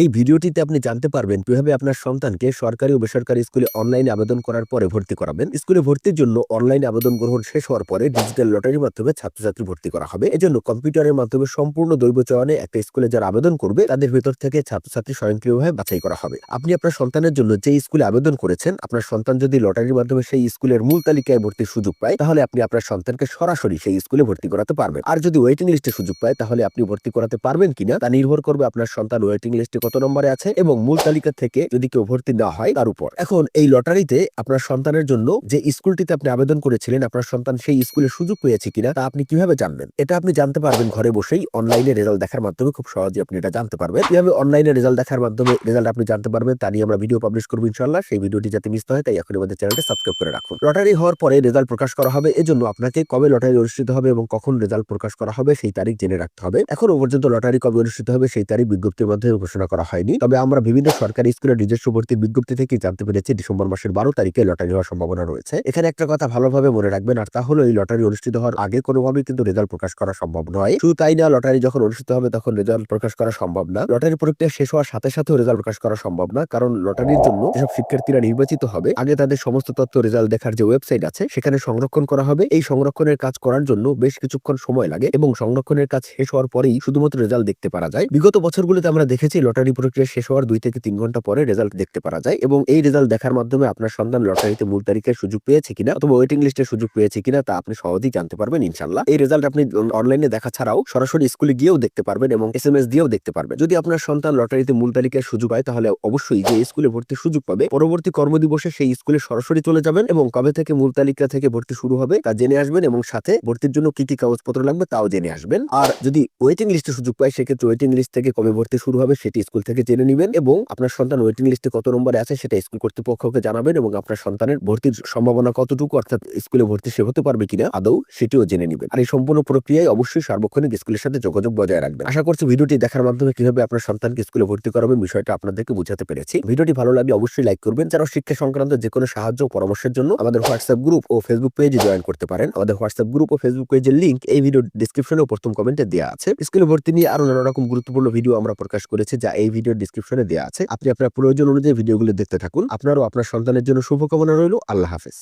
এই ভিডিওটিতে আপনি জানতে পারবেন কীভাবে আপনার সন্তানকে সরকারি ও বেসরকারি স্কুলে অনলাইনে আবেদন করার পরে ভর্তি করাবেন। স্কুলে ভর্তির জন্য অনলাইন আবেদন গ্রহণ শেষ হওয়ার পরে ডিজিটাল লটারির মাধ্যমে ছাত্রছাত্রী ভর্তি করা হবে। এজন্য কম্পিউটারের মাধ্যমে সম্পূর্ণ দৈব চয়নে একটা স্কুলে যারা আবেদন করবে, তাদের ভেতর থেকে ছাত্রছাত্রী স্বয়ংক্রিয়ভাবে বাছাই করা হবে। আপনি আপনার সন্তানের জন্য যে স্কুলে আবেদন করেছেন, আপনার সন্তান যদি লটারির মাধ্যমে সেই স্কুলের মূল তালিকায় ভর্তির সুযোগ পায়, তাহলে আপনি আপনার সন্তানকে সরাসরি সেই স্কুলে ভর্তি করাতে পারবেন। আর যদি ওয়েটিং লিস্টে সুযোগ পায়, তাহলে আপনি ভর্তি করাতে পারবেন কিনা, তা নির্ভর করবে আপনার সন্তান ওয়েটিং লিস্টে কত নম্বরে আছে এবং মূল তালিকা থেকে যদি কেউ ভর্তি না হয় তার উপর। এখন এই লটারিতে আপনার সন্তানের জন্য যে স্কুলটিতে আপনি আবেদন করেছিলেন, আপনার সন্তান সেই স্কুলে সুযোগ পেয়েছে কিনা তা আপনি কীভাবে জানবেন এটা আপনি জানতে পারবেন ঘরে বসেই। অনলাইনে রেজাল্ট দেখার মাধ্যমে খুব সহজে আপনি এটা জানতে পারবেন। কীভাবে অনলাইনে রেজাল্ট দেখার মাধ্যমে রেজাল্ট আপনি জানতে পারবেন তা নিয়ে আমরা ভিডিও পাবলিশ করব ইনশাল্লাহ সেই ভিডিওটি যাতে মিস হয় তাই এখন আমাদের চ্যানেলটা সাবস্ক্রাইব করে রাখুন। লটারি হওয়ার পরে রেজাল্ট প্রকাশ করা হবে। এজন্য আপনাকে কবে লটারি অনুষ্ঠিত হবে এবং কখন রেজাল্ট প্রকাশ করা হবে সেই তারিখ জেনে রাখতে হবে। এখনও পর্যন্ত লটারি কবে অনুষ্ঠিত হবে সেই তারিখ বিজ্ঞপ্তির মাধ্যমে ঘোষণা করা হয়নি। তবে আমরা বিভিন্ন সরকারি স্কুলের নিজস্ব ভর্তির বিজ্ঞপ্তি থেকে জানতে পেরেছি, ডিসেম্বর মাসের বারো তারিখে লটারি হওয়ার সম্ভাবনা রয়েছে। এখানে একটা কথা ভালোভাবে মনে রাখবেন, আর তা হলো এই লটারি অনুষ্ঠিত হওয়ার আগে কোনোভাবেই কিন্তু রেজাল্ট প্রকাশ করা সম্ভব নয়। শুধু তাই না, লটারি যখন অনুষ্ঠিত হবে তখন রেজাল্ট প্রকাশ করা সম্ভব না। লটারি প্রক্রিয়া শেষ হওয়ার সাথে সাথেও রেজাল্ট প্রকাশ করা সম্ভব না, কারণ লটারির জন্য যেসব শিক্ষার্থীরা নির্বাচিত হবে, আগে তাদের সমস্ত তথ্য রেজাল্ট দেখার যে ওয়েবসাইট আছে, সেখানে সংরক্ষণ করা হবে। এই সংরক্ষণের কাজ করার জন্য বেশ কিছুক্ষণ সময় লাগে এবং সংরক্ষণের কাজ শেষ হওয়ার পরেই শুধুমাত্র রেজাল্ট দেখতে পারা যায়। বিগত বছরগুলোতে আমরা দেখেছি প্রক্রিয়া শেষ হওয়ার দুই থেকে তিন ঘণ্টা পরে রেজাল্ট দেখতে পারা যায় এবং এই রেজাল্ট দেখার মাধ্যমে আপনার সন্তান লটারিতে মূল তারিখের সুযোগ পেয়েছে কিনা অথবা ওয়েটিং লিস্টের সুযোগ পেয়েছে কিনা তা আপনি সহজেই জানতে পারবেন ইনশাল্লাহ এই রেজাল্ট আপনি অনলাইনে দেখা ছাড়াও সরাসরি স্কুলে গিয়েও দেখতে পারবেন এবং এস এম এস দিয়েও দেখতে পারবেন। যদি আপনার সন্তান লটারিতে মূল তালিকার সুযোগ হয় তাহলে অবশ্যই যে স্কুলে ভর্তির সুযোগ পাবে, পরবর্তী কর্মদিবসে সেই স্কুলে সরাসরি চলে যাবেন এবং কবে থেকে মূল তালিকা থেকে ভর্তি শুরু হবে তা জেনে আসবেন এবং সাথে ভর্তির জন্য কি কি কাগজপত্র লাগবে তাও জেনে আসবেন। আর যদি ওয়েটিং লিস্টে সুযোগ পায়, সেক্ষেত্রে ওয়েটিং লিস্ট থেকে কবে ভর্তি শুরু হবে সেটি স্কুল থেকে জেনে নেবেন এবং আপনার সন্তান ওয়েটিং লিস্টে কত নম্বরে আছে সেটা স্কুল কর্তৃপক্ষকে জানাবেন এবং আপনার সন্তানের ভর্তির সম্ভাবনা কতটুকু অর্থাৎ স্কুলে ভর্তি সে হতে পারবে কিনা আদৌ সেটিও জেনে নেবেন। আর এই সম্পূর্ণ প্রক্রিয়ায় অবশ্যই সার্বক্ষণিক স্কুলের সাথে যোগাযোগ বজায় রাখবেন। আশা করছি ভিডিওটি দেখার মাধ্যমে কীভাবে আপনার সন্তানকে স্কুলে ভর্তি করাবেন বিষয়টা আপনাদেরকে বুঝাতে পেরেছি। ভিডিওটি ভালো লাগলে অবশ্যই লাইক করবেন। যারা শিক্ষা সংক্রান্ত যে কোনো সাহায্য পরামর্শের জন্য আমাদের হোয়াটসঅ্যাপ গ্রুপ ও ফেসবুক পেজে জয়েন করতে পারেন। আমাদের হোয়াটসঅ্যাপ গ্রুপ ও ফেসবুক পেজের লিঙ্ক এই ভিডিও ডিসক্রিপশনে ও প্রথম কমেন্টে দেওয়া আছে। স্কুলে ভর্তি নিয়ে আরও নানা রকম গুরুত্বপূর্ণ ভিডিও আমরা প্রকাশ করেছি, যা এই ভিডিওর ডিসক্রিপশনে দেওয়া আছে। আপনি আপনার প্রয়োজন অনুযায়ী ভিডিওগুলো দেখতে থাকুন। আপনারও আপনার সন্তানের জন্য শুভকামনা রইল। আল্লাহ হাফেজ।